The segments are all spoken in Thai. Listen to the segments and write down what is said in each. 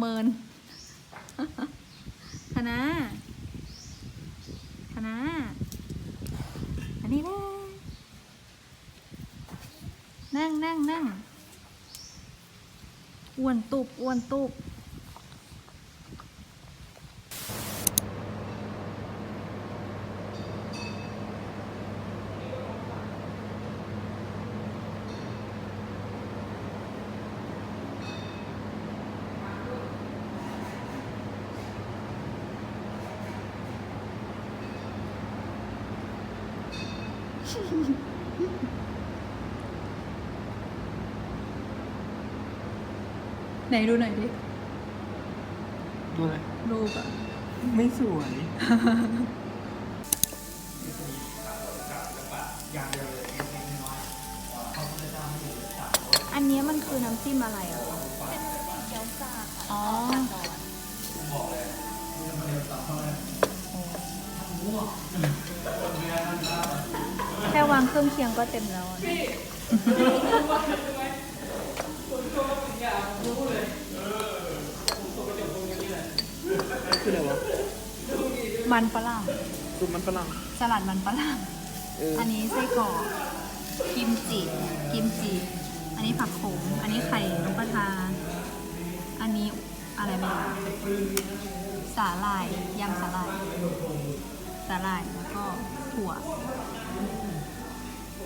เมินคณะคณะอันนี้เลยนั่งนั่งนั่งอ้วนตุบอ้วนตุบ ไหนดูหน่อยดิ ดูเลย รูปอะไม่สวย อันนี้มันคือน้ำจิ้มอะไรอะ เครื่องเคียงก็เต็มแล้วอะคืออะไรวะมันฝรั่งซุปมันฝรั่งสลัดมันฝรั่ง เอออันนี้ไส้กรอกกิมจิ กิมจิ อันนี้ผักโขม อันนี้ไข่นกกระทา อันนี้อะไรไม่รู้สาหร่ายยำสาหร่ายสาหร่ายแล้วก็ถั่ว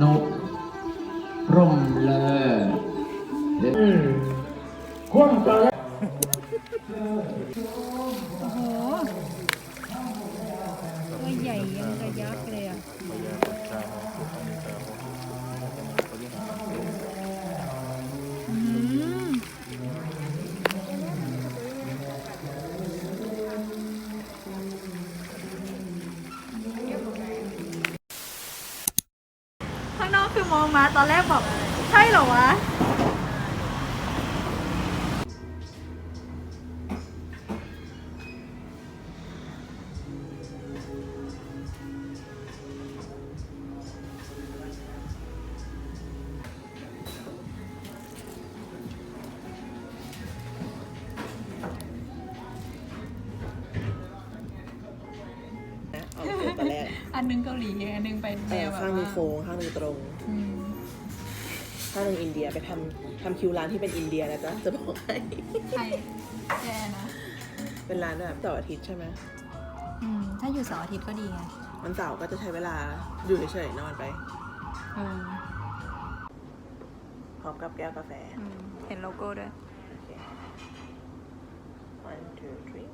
นุร่มเลอโอ้โหตัวใหญ่ยังกระยักษ์เลยอะ มองมาตอนแรกบอกใช่เหรอวะ หนึงเกาหลีอันหนึงเป็นเอแนอวแบบข้างหนึงว่าโค้งข้างหนึงตรง อืมข้างหนึงอินเดียไปทำทำคิวร้านที่เป็นอินเดียนะจ๊ะจะบอกให้ ใครแกนะเป็นร้านแบบเสาร์อาทิตย์ใช่ไหมอืมถ้าอยู่เสาร์อาทิตย์ก็ดีไงวันเสาร์ก็จะใช้เวลาอยู่เฉยๆนอนไป เออพร้อมกับแก้วกาแฟ อืมเห็นโลโก้ด้วยโอเค one two three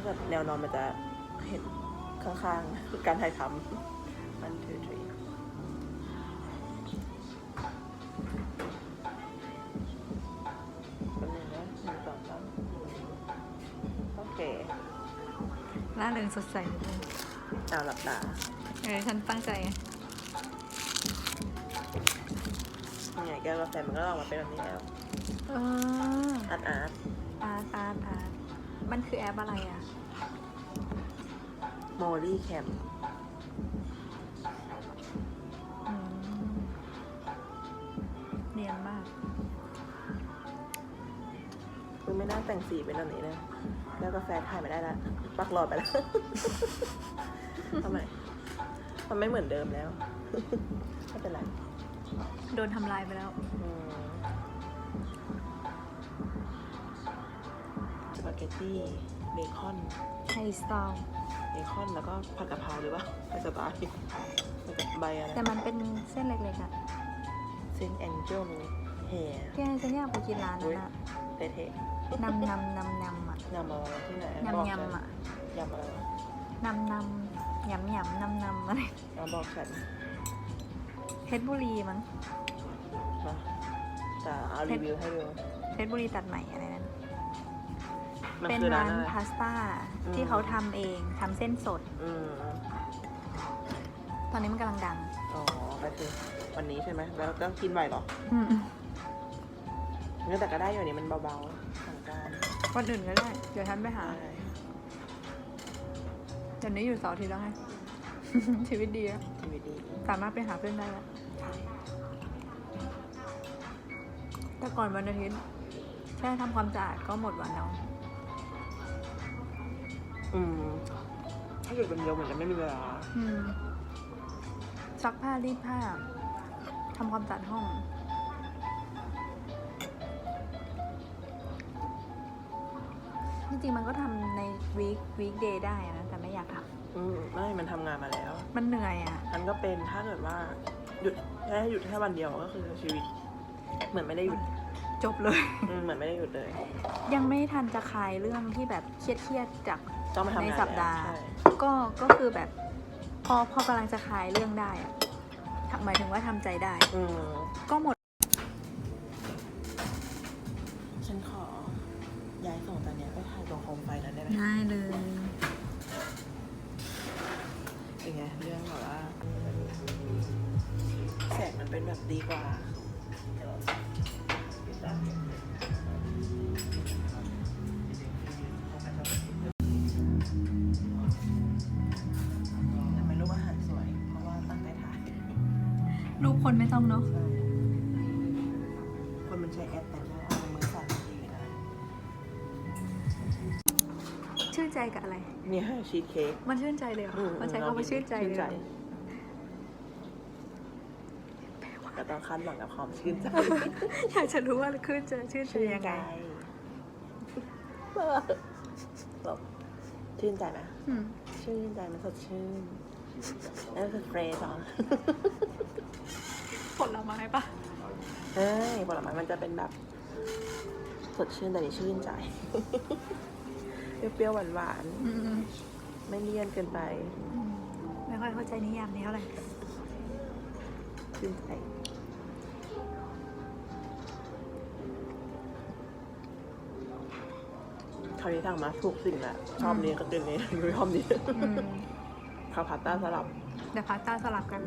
าเกิดแนวนอนมันจะเห็นข้างๆ การถ่ายทำมันถือถือโอเคร่าเริงสดใสเอาหลับตาเออฉันตั้งใจยังไงแก้วกาแฟมันก็ออกมาเป็นแบบนี้แล้วอออาอาร์ตอาร์ตอาร์ตอาร์ต มันคือแอปอะไรอะโมลี่แคมอืมเนียนมาก คือไม่น่าแต่งสีเป็นแบบนี้เลยแก้วกาแฟถ่ายไม่ได้ละปักหลอดไปแล้ว ทำไมมันไม่เหมือนเดิมแล้ว ไม่เป็นไรโดนทำลายไปแล้ว อืม ตตี้เบคอนไทยสไตล์เบคอนแล้วก็ผัดกะเพราหรือเปล่าไม่สไตล์แล้วก็ใบอะไรแต่มันเป็นเส้นเล็กๆอะเซนแองเจิลแฮร์แกฉันอยากไปกินร้านนั้นอะเทะนำนำนำนำอะๆยำอะไรที่ไหนยำยำอะยำอะไรวะนำนำยำยำนำนำอะไรเอาบอกฉันเพชรบุรีมั้งนะจะเอารีวิวให้ดูเพชรบุรีตัดใหม่อะไรนั้น มันเป็นคือร้าร้านนอะไร พาสต้าอืม ที่เขาทำเองทำเส้นสด อืมตอนนี้มันกำลังดังอ๋อก็คือวันนี้ใช่ไหมแล้วก็กินบ่อยเหรออืมเนื้อแต่ก็ได้อยู่นี่มันเบาๆสั่งการวันอื่นก็ได้ เดี๋ยวฉันไปหา ได้เดี๋ยวนี้อยู่เสาร์อาทิตย์แล้วไง ชีวิตดีอะทีวีดีสามารถไปหาเพื่อนได้แล้วแต่ก่อนวันอาทิตย์แค่ทำความสะอาดก็หมดวันแล้ว อืมถ้าอยู่คนเดียวเหมือนจะไม่มีเวลาอืมซักผ้ารีดผ้าทำความสะอาดห้อง จริงๆมันก็ทำในวีควีคเดย์ได้อะนะ แต่ไม่อยากทอืมไม่มันทำงานมาแล้วำมันเหนื่อยอะ มันก็เป็นถ้าเกิดว่าหยุดแค่หยุดแค่วันเดียวก็คือชีวิต เหมือนไม่ได้หยุด จบเลย อืมเหมือนไม่ได้หยุดเลย ยังไม่ทันจะคลายเรื่องที่แบบเครียดๆจาก ต้องมาทำงานในสัปดาห์ แล้วใช่ก็ก็คือแบบ พอพอกำลังจะคลายเรื่องได้อะหมายถึงว่าทำใจได้ อืมก็หมดฉันขอ ย้ายส่งตอนเนี้ยไปถ่ายตรงโคมไฟนั้นได้ไหมได้เลยเป็นไงเรื่องแบบว่าแสงมันเป็นแบบดีกว่า ทำไมรูปอาหารสวย เพราะว่าตั้งใจถ่ายรูปคนไม่ต้องเนาะใช่คนมันใช้แอปแต่ว่าเอามือสั่นดีนะชื่นใจกับอะไร เนี่ยชีสเค้กมันชื่นใจเลยเหรออืมันใช้คำว่าชื่นใจเลยเหรอ ก็ต้องคั้นหวังกับความชื่นใจอยากจะรู้ว่าชื่นใจชื่นใจยังไงหลบชื่นใจไหมอืมชื่นใจมันสดชื่นนั่นคือเฟรชเหรอผลไม้ปะเฮ้ยผลไม้มันจะเป็นแบบ สดชื่นแต่นี่ชื่นใจ เปรี้ยวๆหวานอืมๆไม่เลี่ยนเกินไปอืมไม่ค่อยเข้าใจนิยามนี้เท่าไหร่ชื่นใจ คราวนี้สั่งมาถูกสิ่งแหละชอบนี้ก็ตื่นนี้ชอบนี้อืข้าวพาสต้าสลับ เดี๋ยวพาสต้าสลับกัน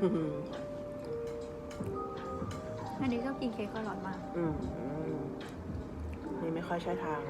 อันนี้ชอบกินเค้กอร่อยมากนี่ไม่ค่อยใช่ทาง